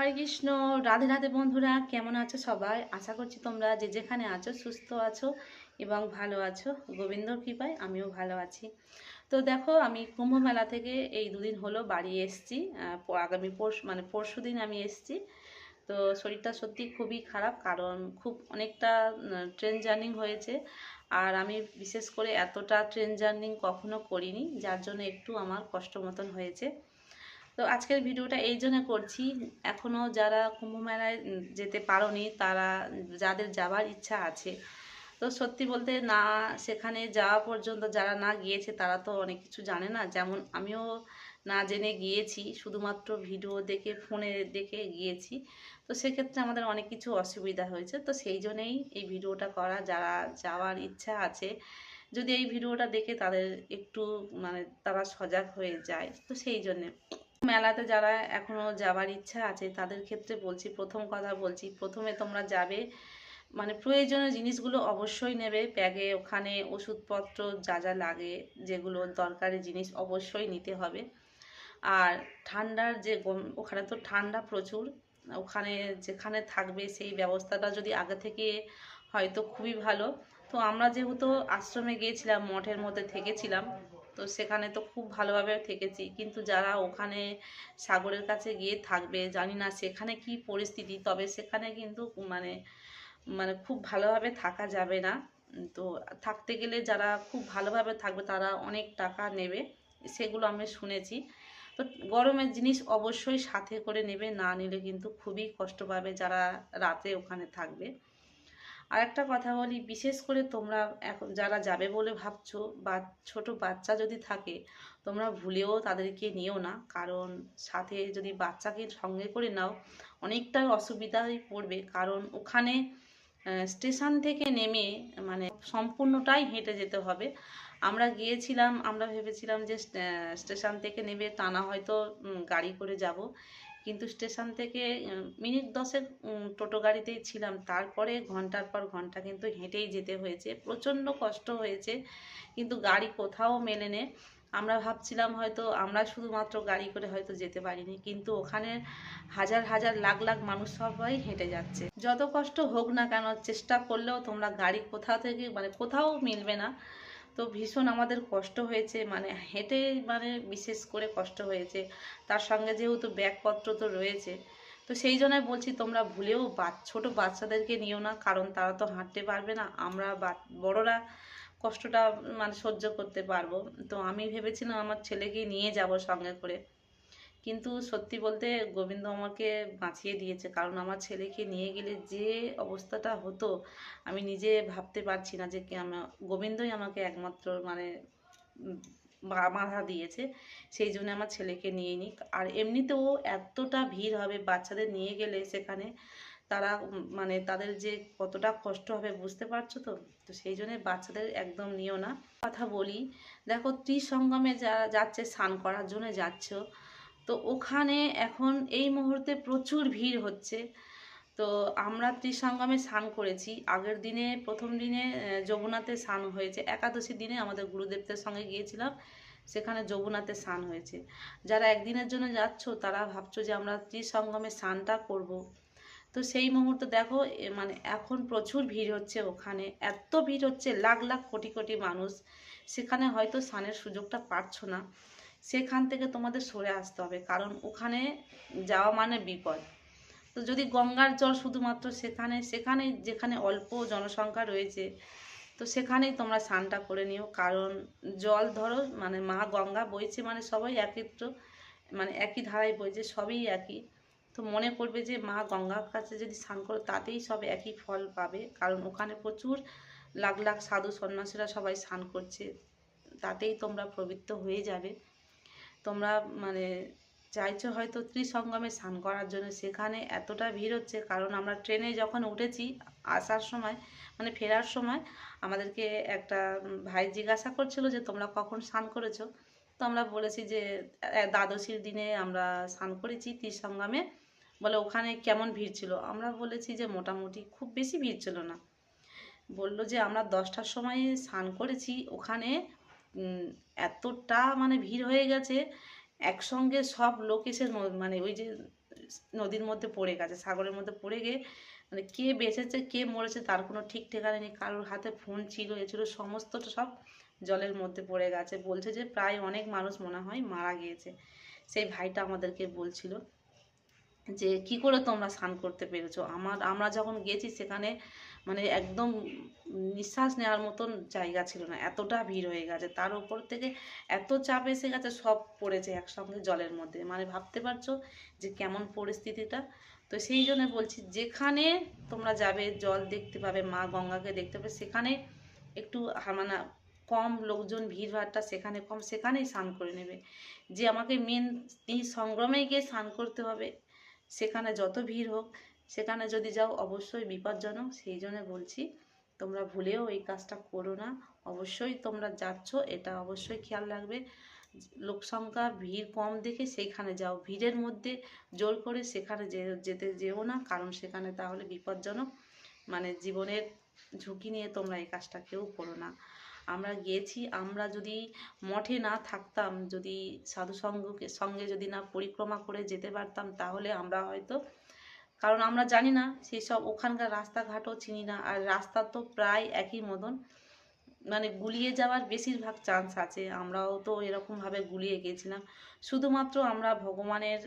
হরে কৃষ্ণ, রাধে রাধে বন্ধুরা, কেমন আছো সবাই? আশা করছি তোমরা যে যেখানে আছো সুস্থ আছো এবং ভালো আছো। গোবিন্দর কৃপায় আমিও ভালো আছি। তো দেখো, আমি কুম্ভ মেলা থেকে এই দুদিন হলো বাড়ি এসেছি। আগামী পরশু মানে পরশু দিন আমি এসেছি। তো শরীরটা সত্যি খুবই খারাপ, কারণ খুব অনেকটা ট্রেন জার্নিং হয়েছে। আর আমি বিশেষ করে এতটা ট্রেন জার্নিং কখনো করিনি, যার জন্য একটু আমার কষ্ট মতন হয়েছে। তো আজকের ভিডিওটা এই জন্য করছি। এখনও যারা কুম্ভ মেলায় যেতে পারোনি, তারা যাদের যাবার ইচ্ছা আছে। তো সত্যি বলতে না, সেখানে যাওয়া পর্যন্ত যারা না গিয়েছে, তারা তো অনেক কিছু জানে না। যেমন আমিও না জেনে গিয়েছি, শুধুমাত্র ভিডিও দেখে, ফোনে দেখে গিয়েছি। তো সেক্ষেত্রে আমাদের অনেক কিছু অসুবিধা হয়েছে। তো সেই জন্যেই এই ভিডিওটা করা। যারা যাওয়ার ইচ্ছা আছে, যদি এই ভিডিওটা দেখে তাদের একটু মানে তারা সজাগ হয়ে যায়। তো সেই জন্যে। মেলাতে যারা এখনও যাবার ইচ্ছা আছে, তাদের ক্ষেত্রে বলছি, প্রথম কথা বলছি, প্রথমে তোমরা যাবে মানে প্রয়োজনীয় জিনিসগুলো অবশ্যই নেবে, ব্যাগে ওখানে ওষুধপত্র যা যা লাগে, যেগুলো দরকারি জিনিস অবশ্যই নিতে হবে। আর ঠান্ডার যে ওখানে তো ঠান্ডা প্রচুর, ওখানে যেখানে থাকবে সেই ব্যবস্থাটা যদি আগে থেকে হয়তো খুবই ভালো। তো আমরা যেহেতু আশ্রমে গিয়েছিলাম, মঠের মধ্যে থেকেছিলাম তো সেখানে তো খুব ভালোভাবে থেকেছি। কিন্তু যারা ওখানে সাগরের কাছে গিয়ে থাকবে, জানি না সেখানে কি পরিস্থিতি, তবে সেখানে কিন্তু মানে মানে খুব ভালোভাবে থাকা যাবে না। তো থাকতে গেলে যারা খুব ভালোভাবে থাকবে তারা অনেক টাকা নেবে, সেগুলো আমি শুনেছি। তো গরমের জিনিস অবশ্যই সাথে করে নেবে, না নিলে কিন্তু খুবই কষ্ট পাবে যারা রাতে ওখানে থাকবে। আর একটা কথা বলি, বিশেষ করে তোমরা এখন যারা যাবে বলে ভাবছ বা ছোট বাচ্চা যদি থাকে, তোমরা ভুলেও তাদেরকে নিও না। কারণ সাথে যদি বাচ্চাকে সঙ্গে করে নাও অনেকটা অসুবিধায় পড়বে। কারণ ওখানে স্টেশন থেকে নেমে মানে সম্পূর্ণটাই হেঁটে যেতে হবে। আমরা গিয়েছিলাম, আমরা ভেবেছিলাম যে স্টেশন থেকে নেমে টানা হয়তো গাড়ি করে যাব। কিন্তু স্টেশন থেকে মিনিট দশেক টোটো গাড়িতেই ছিলাম। তারপরে ঘণ্টার পর ঘণ্টা কিন্তু হেঁটেই যেতে হয়েছে। প্রচণ্ড কষ্ট হয়েছে, কিন্তু গাড়ি কোথাও মেলে নে। আমরা ভাবছিলাম হয়তো আমরা শুধুমাত্র গাড়ি করে হয়তো যেতে পারিনি, কিন্তু ওখানে হাজার হাজার লাখ লাখ মানুষ সবাই হেঁটে যাচ্ছে। যত কষ্ট হোক না কেন, চেষ্টা করলেও তোমরা গাড়ি কোথাও থেকে মানে কোথাও মিলবে না। তো ভীষণ আমাদের কষ্ট হয়েছে মানে হেঁটে মানে বিশেষ করে কষ্ট হয়েছে। তার সঙ্গে যেহেতু ব্যাগপত্র তো রয়েছে, তো সেই জন্যই বলছি তোমরা ভুলেও ছোট ছোটো বাচ্চাদেরকে নিও না, কারণ তারা তো হাঁটতে পারবে না। আমরা বড়রা কষ্টটা মানে সহ্য করতে পারব। তো আমি ভেবেছিলাম আমার ছেলেকে নিয়ে যাব সঙ্গে করে। কিন্তু সত্যি বলতে গোবিন্দ আমাকে বাঁচিয়ে দিয়েছে। কারণ আমার ছেলেকে নিয়ে গেলে যে অবস্থাটা হতো, আমি নিজে ভাবতে পারছি না যে আমার গোবিন্দই আমাকে একমাত্র মানে বাধা দিয়েছে। সেই জন্য আমার ছেলেকে নিয়ে নিই আর এমনিতেও এতটা ভিড় হবে বাচ্চাদের নিয়ে গেলে সেখানে, তারা মানে তাদের যে কতটা কষ্ট হবে বুঝতে পারছ তো? তো সেই জন্য বাচ্চাদের একদম নিও না। কথা বলি, দেখো ত্রিসঙ্গমে যারা যাচ্ছে, স্নান করার জন্য যাচ্ছ। তো ওখানে এখন এই মুহূর্তে প্রচুর ভিড় হচ্ছে। তো আমরা ত্রিসঙ্গমে স্নান করেছি। আগের দিনে, প্রথম দিনে যমুনাতে স্নান হয়েছে। একাদশী দিনে আমাদের গুরুদেবদের সঙ্গে গিয়েছিলাম। সেখানে যমুনাতে স্নান হয়েছে। যারা একদিনের জন্য যাচ্ছ, তারা ভাবছ যে আমরা ত্রিসঙ্গমে স্নানটা করব। তো সেই মুহূর্তে দেখো মানে এখন প্রচুর ভিড় হচ্ছে ওখানে। এত ভিড় হচ্ছে, লাখ লাখ কোটি কোটি মানুষ। সেখানে হয়তো স্নানের সুযোগটা পাচ্ছ না। সেখান থেকে তোমাদের সরে আসতে হবে। কারণ ওখানে যাওয়া মানে বিপদ। তো যদি গঙ্গার জল শুধুমাত্র সেখানে সেখানে যেখানে অল্প জনসংখ্যা রয়েছে, তো সেখানেই তোমরা স্নানটা করে নিও। কারণ জল ধরো মানে মা গঙ্গা বইছে মানে সবাই একত্র মানে একই ধারায় বইছে, সবই একই। তো মনে করবে যে মা গঙ্গার কাছে যদি স্নান করো, তাতেই সব একই ফল পাবে। কারণ ওখানে প্রচুর লাখ লাখ সাধু সন্ন্যাসীরা সবাই স্নান করছে। তাতেই তোমরা পবিত্র হয়ে যাবে। তোমরা মানে চাইছো হয়তো ত্রিসঙ্গমে স্নান করার জন্য। সেখানে এতটা ভিড় হচ্ছে, কারণ আমরা ট্রেনে যখন উঠেছি আসার সময় মানে ফেরার সময়, আমাদেরকে একটা ভাই জিজ্ঞাসা করছিল যে, তোমরা কখন স্নান করেছ? তো আমরা বলেছি যে দ্বাদশীর দিনে আমরা স্নান করেছি ত্রিসঙ্গমে। বলে, ওখানে কেমন ভিড় ছিল? আমরা বলেছি যে, মোটামুটি খুব বেশি ভিড় ছিল না। বলল যে, আমরা দশটার সময় স্নান করেছি। ওখানে এতটা মানে ভিড় হয়ে গেছে, একসঙ্গে সব লোক এসে মানে ওই যে নদীর মধ্যে পড়ে গেছে, সাগরের মধ্যে পড়ে গিয়ে মানে কে বেঁচেছে, কে মরেছে তার কোনো ঠিক ঠিকানা নেই, কারোর হাতে ফোন ছিল, এ ছিল, সমস্তটা সব জলের মধ্যে পড়ে গেছে, বলছে যে প্রায় অনেক মানুষ মনে হয় মারা গিয়েছে, সেই ভাইটা আমাদেরকে বলছিল যে, কি করে তোমরা স্নান করতে পেরেছ? আমার, আমরা যখন গেছি সেখানে মানে একদম নিঃশ্বাস নেওয়ার মতন জায়গা ছিল না, এতটা ভিড় হয়ে গেছে। তার উপর থেকে এত চাপ এসে গেছে, সব পড়েছে একসঙ্গে জলের মধ্যে। মানে ভাবতে পারছ যে কেমন পরিস্থিতিটা? তো সেই জন্য বলছি, যেখানে তোমরা যাবে, জল দেখতে পাবে, মা গঙ্গাকে দেখতে পাবে, সেখানে একটু মানে কম লোকজন ভিড় ভাড়টা সেখানে কম, সেখানেই স্নান করে নেবে। যে আমাকে মেন এই সংগ্রামে গিয়ে স্নান করতে হবে, সেখানে যত ভিড় হোক সেখানে যদি যাও, অবশ্যই বিপজ্জনক। সেই জন্য বলছি, তোমরা ভুলেও এই কাজটা করো না। অবশ্যই তোমরা যাচ্ছ, এটা অবশ্যই খেয়াল রাখবে। লোক সংখ্যা, ভিড় কম দেখে সেইখানে যাও। ভিড়ের মধ্যে জোর করে সেখানে যেতে যেও না, কারণ সেখানে তাহলে বিপজ্জনক। মানে জীবনের ঝুঁকি নিয়ে তোমরা এই কাজটা কেউ করো না। আমরা গিয়েছি, আমরা যদি মঠে না থাকতাম, যদি সাধু সঙ্গকে সঙ্গে যদি না পরিক্রমা করে যেতে পারতাম, তাহলে আমরা হয়তো কারণ আমরা জানি না সেই সব ওখানকার রাস্তাঘাটও চিনি না। আর রাস্তা তো প্রায় একই মতন। মানে গুলিয়ে যাওয়ার বেশিরভাগ চান্স আছে। আমরাও তো এরকমভাবে গুলিয়ে গেছিলাম। শুধুমাত্র আমরা ভগবানের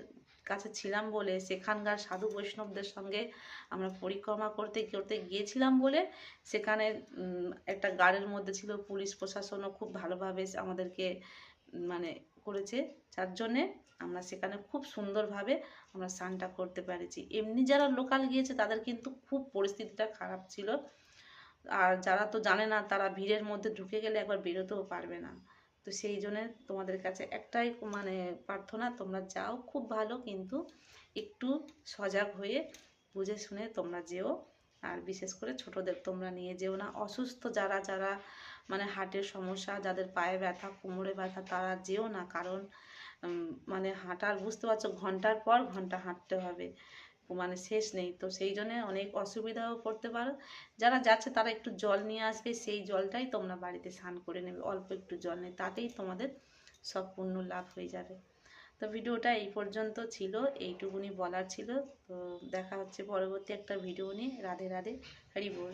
কাছে ছিলাম বলে, সেখানকার সাধু বৈষ্ণবদের সঙ্গে আমরা পরিক্রমা করতে করতে গিয়েছিলাম বলে, সেখানে একটা গাড়ির মধ্যে ছিল পুলিশ প্রশাসনও খুব ভালোভাবে আমাদেরকে মানে করেছে, যার জন্যে আমরা সেখানে খুব সুন্দরভাবে আমরা স্নানটা করতে পেরেছি। এমনি যারা লোকাল গিয়েছে, তাদের কিন্তু খুব পরিস্থিতিটা খারাপ ছিল। আর যারা তো জানে না, তারা ভিড়ের মধ্যে ঢুকে গেলে একবার বেরোতেও পারবে না। তো সেই জন্য তোমাদের কাছে একটাই মানে প্রার্থনা, তোমরা যাও, খুব ভালো, কিন্তু একটু সজাগ হয়ে বুঝে শুনে তোমরা যেও। আর বিশেষ করে ছোটদের, তোমরা নিয়ে যেও না। অসুস্থ যারা যারা মানে হার্টের সমস্যা, যাদের পায়ে ব্যথা, কোমরে ব্যথা, তারা যেও না। কারণ মানে হাঁটার, বুঝতে পারছ, ঘণ্টার পর ঘণ্টা হাঁটতে হবে। মানে শেষ নেই। তো সেই জন্য অনেক অসুবিধাও পড়তে পারো। যারা যাচ্ছে, তারা একটু জল নিয়ে আসবে। সেই জলটাই তোমরা বাড়িতে স্নান করে নেবে। অল্প একটু জল নেই তাতেই তোমাদের সব পূর্ণ লাভ হয়ে যাবে। তো ভিডিওটা এই পর্যন্ত ছিল। এইটুকুনি বলার ছিল। তো দেখা হচ্ছে পরবর্তী একটা ভিডিও নিয়ে। রাধে রাধে, হরি বল।